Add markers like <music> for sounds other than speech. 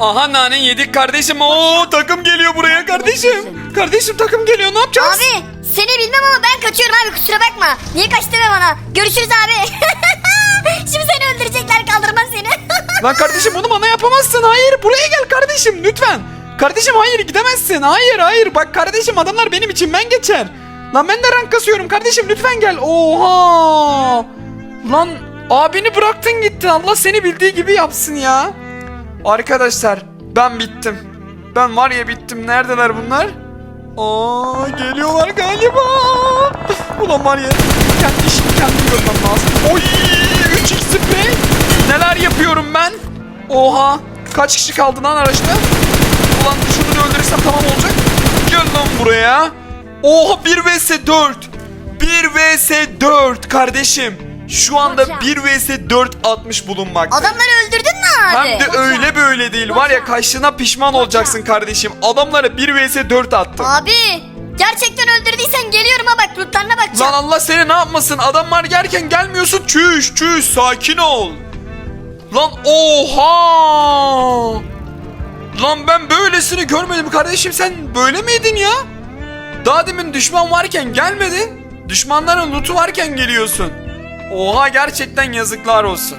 Aha nane yedik kardeşim. Oo takım geliyor buraya kardeşim. Kardeşim takım geliyor ne yapacağız? Abi seni bilmem ama ben kaçıyorum abi kusura bakma. Niye kaç deme bana. Görüşürüz abi. <laughs> Şimdi seni öldürecekler kaldırmaz seni. <laughs> Lan kardeşim bunu bana yapamazsın. Hayır buraya gel kardeşim lütfen. Kardeşim hayır gidemezsin. Hayır hayır bak kardeşim adamlar benim içimden geçer. Lan ben de rank kasıyorum kardeşim lütfen gel. Oha. Lan abini bıraktın gittin. Allah seni bildiği gibi yapsın ya. Arkadaşlar ben bittim. Ben var ya bittim. Neredeler bunlar? Aa geliyorlar galiba. Ulan var ya kendi işimi kendim görmem lazım. Oy 3x sprey. Neler yapıyorum ben? Oha kaç kişi kaldı lan araçta? Ulan şunu öldürürsem tamam olacak. Gel lan buraya. Oha 1 vs 4. 1 vs 4 kardeşim. Şu anda 1 vs 4 atmış bulunmakta. Adamları öldürdün mü abi? Hem de öyle böyle değil. Var ya kaçtığına pişman olacaksın kardeşim. Adamlara 1 vs 4 attım. Abi gerçekten öldürdüysen geliyorum ha bak lootlarına Lan bakacağım. Allah seni ne yapmasın? Adamlar gelirken gelmiyorsun. Çüş çüş sakin ol. Lan oha. Lan ben böylesini görmedim kardeşim sen böyle miydin ya? Daha demin düşman varken gelmedin. Düşmanların lootu varken geliyorsun. Oha gerçekten yazıklar olsun.